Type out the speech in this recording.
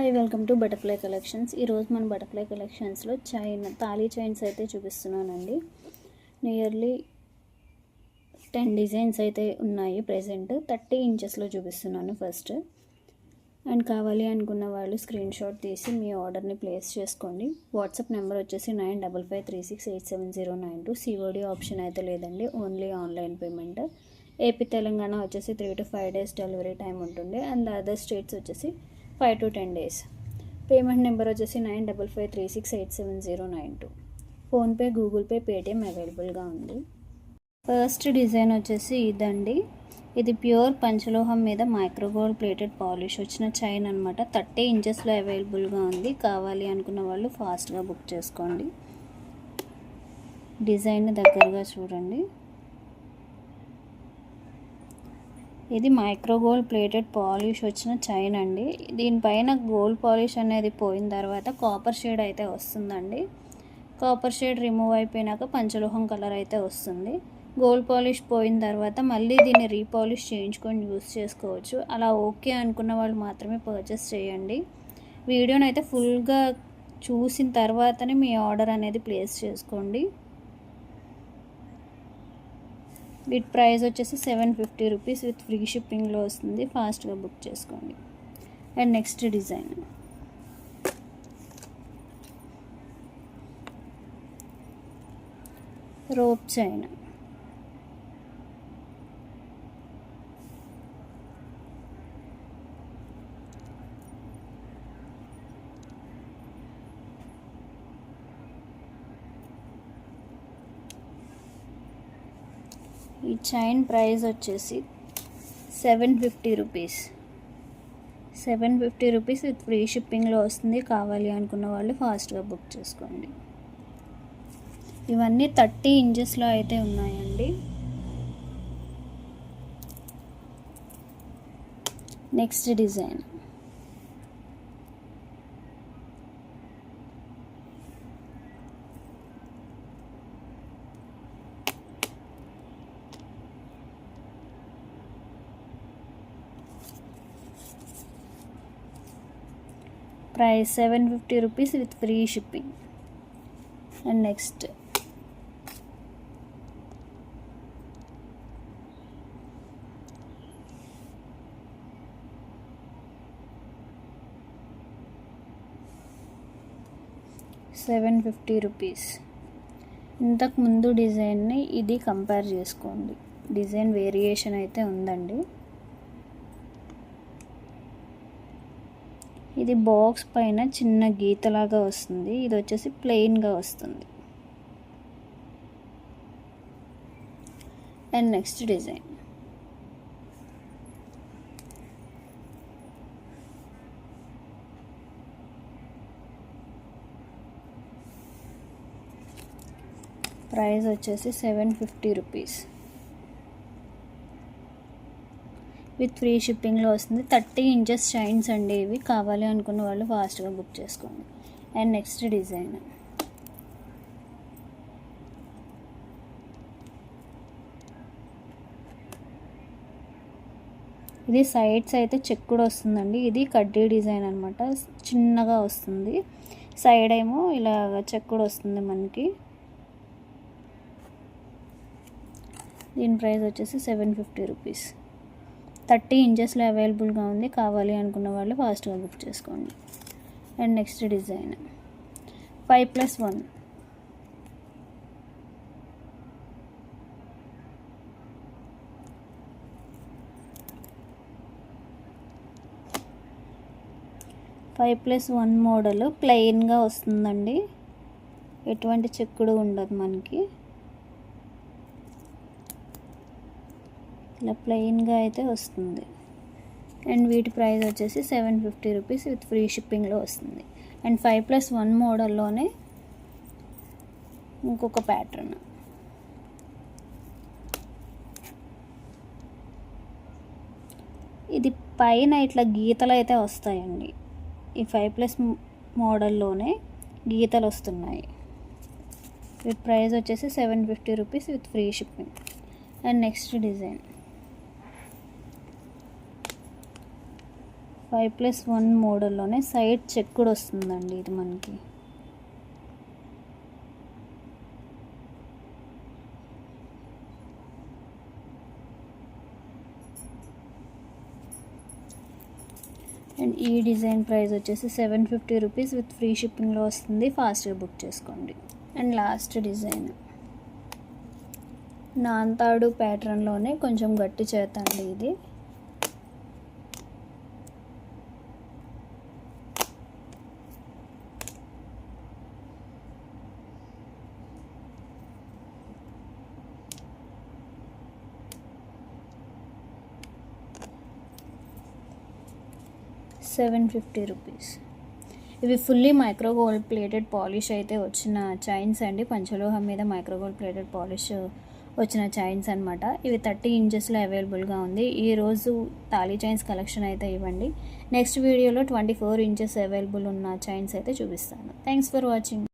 Hi welcome to butterfly collections ఈరోజు మన butterfly కలెక్షన్స్లో చైన్ తాళీ చైన్స్ అయితే చూపిస్తున్నానండి. నియర్లీ టెన్ డిజైన్స్ అయితే ఉన్నాయి ప్రెసెంట్ థర్టీ ఇంచెస్లో చూపిస్తున్నాను ఫస్ట్ అండ్ కావాలి అనుకున్న వాళ్ళు స్క్రీన్ షాట్ తీసి మీ ఆర్డర్ని ప్లేస్ చేసుకోండి. వాట్సాప్ నెంబర్ వచ్చేసి nine double five three six eight seven zero nine two COD option అయితే లేదండి. Only online payment AP Telangana వచ్చేసి three to five days delivery time ఉంటుంది. అండ్ అదర్ స్టేట్స్ వచ్చేసి five to ten days payment number వచ్చేసి nine double five three six eight seven zero nine two PhonePe Google Pay Paytm అవైలబుల్గా ఉంది. First design వచ్చేసి ఇదండి. ఇది pure పంచలోహం మీద మైక్రోగోల్డ్ ప్లేటెడ్ పాలిష్ వచ్చిన చైన్ అనమాట థర్టీ ఇంచెస్లో అవైలబుల్గా ఉంది. కావాలి అనుకున్న వాళ్ళు ఫాస్ట్గా బుక్ చేసుకోండి. డిజైన్ దగ్గరగా చూడండి. ఇది మైక్రో గోల్డ్ ప్లేటెడ్ పాలిష్ వచ్చిన చైన్ అండి. దీనిపైన గోల్డ్ పాలిష్ అనేది పోయిన తర్వాత కాపర్ షేడ్ అయితే వస్తుందండి. కాపర్ షేడ్ రిమూవ్ అయిపోయినాక పంచలోహం కలర్ అయితే వస్తుంది. గోల్డ్ పాలిష్ పోయిన తర్వాత మళ్ళీ దీన్ని రీపాలిష్ చేయించుకొని యూస్ చేసుకోవచ్చు. అలా ఓకే అనుకున్న వాళ్ళు మాత్రమే పర్చేస్ చేయండి. వీడియోని అయితే ఫుల్గా చూసిన తర్వాతనే మీ ఆర్డర్ అనేది ప్లేస్ చేసుకోండి. వీటి ప్రైస్ వచ్చేసి seven fifty rupees with free షిప్పింగ్లో వస్తుంది. ఫాస్ట్గా బుక్ చేసుకోండి. And next design. రోప్ చైనా. ఈ చైన్ ప్రైస్ వచ్చేసి seven fifty rupees. Seven fifty rupees with free షిప్పింగ్లో వస్తుంది. కావాలి అనుకున్న వాళ్ళు ఫాస్ట్గా బుక్ చేసుకోండి. ఇవన్నీ థర్టీ ఇంచెస్లో అయితే ఉన్నాయండి. Next design. Price seven fifty rupees with free shipping and next seven fifty rupees ఇంతకు ముందు డిజైన్ని ఇది కంపేర్ చేసుకోండి. డిజైన్ వేరియేషన్ అయితే ఉందండి. ఇది బాక్స్ పైన చిన్న గీతలాగా వస్తుంది. ఇది వచ్చేసి ప్లెయిన్గా వస్తుంది. అండ్ నెక్స్ట్ డిజైన్ ప్రైస్ వచ్చేసి seven fifty rupees with free షిప్పింగ్లో వస్తుంది. థర్టీ ఇంచెస్ షైన్స్ అండి ఇవి. కావాలి అనుకున్న వాళ్ళు ఫాస్ట్గా బుక్ చేసుకోండి. And next design. ఇది సైడ్స్ అయితే చెక్కుడు వస్తుందండి. ఇది కడ్డీ డిజైన్ అనమాట చిన్నగా వస్తుంది. సైడ్ ఏమో ఇలాగ చెక్కుడు వస్తుంది మనకి. దీని ప్రైస్ వచ్చేసి సెవెన్ ఫిఫ్టీ రూపీస్. థర్టీ ఇంచెస్లో అవైలబుల్గా ఉంది. కావాలి అనుకున్న వాళ్ళు ఫాస్ట్గా బుక్ చేసుకోండి. And next design. Five plus one. Five plus one model ప్లెయిన్గా వస్తుందండి. ఎటువంటి చెక్కుడు ఉండదు మనకి. ఇలా ప్లెయిన్గా అయితే వస్తుంది. అండ్ వీటి ప్రైస్ వచ్చేసి seven fifty rupees with free షిప్పింగ్లో వస్తుంది. అండ్ ఫైవ్ ప్లస్ వన్ మోడల్లోనే ఇంకొక ప్యాటర్న్ ఇది పైన ఇట్లా గీతలు అయితే వస్తాయండి. ఈ ఫైవ్ ప్లస్ మోడల్లోనే గీతలు వస్తున్నాయి. వీటి ప్రైస్ వచ్చేసి seven fifty rupees with free shipping and next design five plus one మోడల్లోనే side check కూడా వస్తుందండి ఇది మనకి. అండ్ ఈ డిజైన్ ప్రైస్ వచ్చేసి seven fifty rupees with free షిప్పింగ్లో వస్తుంది. ఫాస్ట్గా బుక్ చేసుకోండి. And last design. నాంతాడు ప్యాటర్న్లోనే కొంచెం గట్టి చేత అండి ఇది. Seven fifty rupees. ఇవి fully micro gold plated polish అయితే వచ్చిన చైన్స్ అండి. పంచలోహం మీద మైక్రో గోల్డ్ ప్లేటెడ్ పాలిష్ వచ్చిన చైన్స్ అనమాట ఇవి థర్టీ ఇంచెస్లో అవైలబుల్గా ఉంది. ఈ రోజు తాళీ చైన్స్ కలెక్షన్ అయితే ఇవ్వండి. నెక్స్ట్ వీడియోలో ట్వంటీ ఫోర్ ఇంచెస్ అవైలబుల్ ఉన్న చైన్స్ అయితే చూపిస్తాను. Thanks for watching